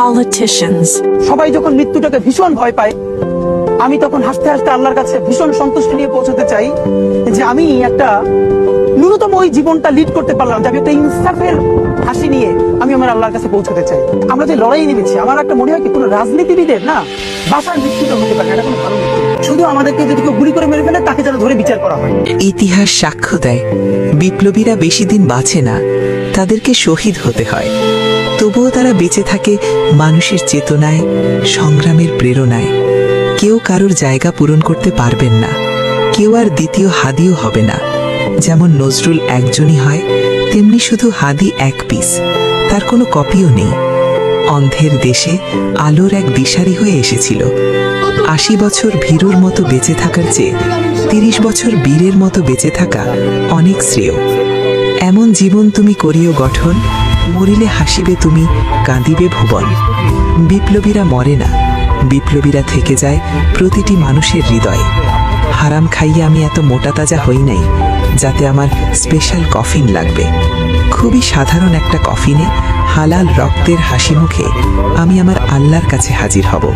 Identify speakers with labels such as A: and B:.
A: politicians.
B: সবাই যখন মৃত্যুটাকে ভীষণ ভয় পায় আমি তখন হাসতে হাসতে আল্লাহর কাছে ভীষণ সন্তুষ্টি নিয়ে পৌঁছতে চাই যে আমি একটা ন্যূনতম ওই জীবনটা লিড করতে পারলাম যে আমি একটা ইনসাফের হাসি নিয়ে আমি আমার আল্লাহর কাছে পৌঁছতে চাই। আমরা যে লড়াই নেমেছি আমার একটা মনে হয় কি কোনো রাজনীতিবিদের না বাসার মৃত্যুটা হতে পারে না, এটা কোনো ভালো শুধু আমাদেরকে যদি কেউ গুলি করে মেরে ফেলে তাকে যেন ধরে বিচার করা হয়।
C: ইতিহাস সাক্ষ্য দেয় বিপ্লবীরা বেশি দিন বাঁচে না তাদেরকে শহীদ হতে হয়। তবুও তারা বেঁচে থাকে মানুষের চেতনায়, সংগ্রামের প্রেরণায়। কেউ কারোর জায়গা পূরণ করতে পারবেন না। কেউ আর দ্বিতীয় হাদিও হবে না। যেমন নজরুল একজনই হয়, তেমনি শুধু হাদি এক পিস। তার কোনো কপিও নেই। অন্ধের দেশে আলোর এক দিশারি হয়ে এসেছিল। আশি বছর ভীরুর মতো বেঁচে থাকার চেয়ে তিরিশ বছর বীরের মতো বেঁচে থাকা অনেক শ্রেয়। এমন জীবন তুমি করিও গঠন মরিলে হাসিবে তুমি, কাঁদিবে ভুবন। বিপ্লবীরা মরে না, বিপ্লবীরা থেকে যায় প্রতিটি মানুষের হৃদয়ে। হারাম খাইয়ে আমি এত মোটা তাজা হই নাই, যাতে আমার স্পেশাল কফিন লাগবে। খুবই সাধারণ একটা কফিনে হালাল রক্তের হাসি মুখে আমি আমার আল্লাহর কাছে হাজির হব।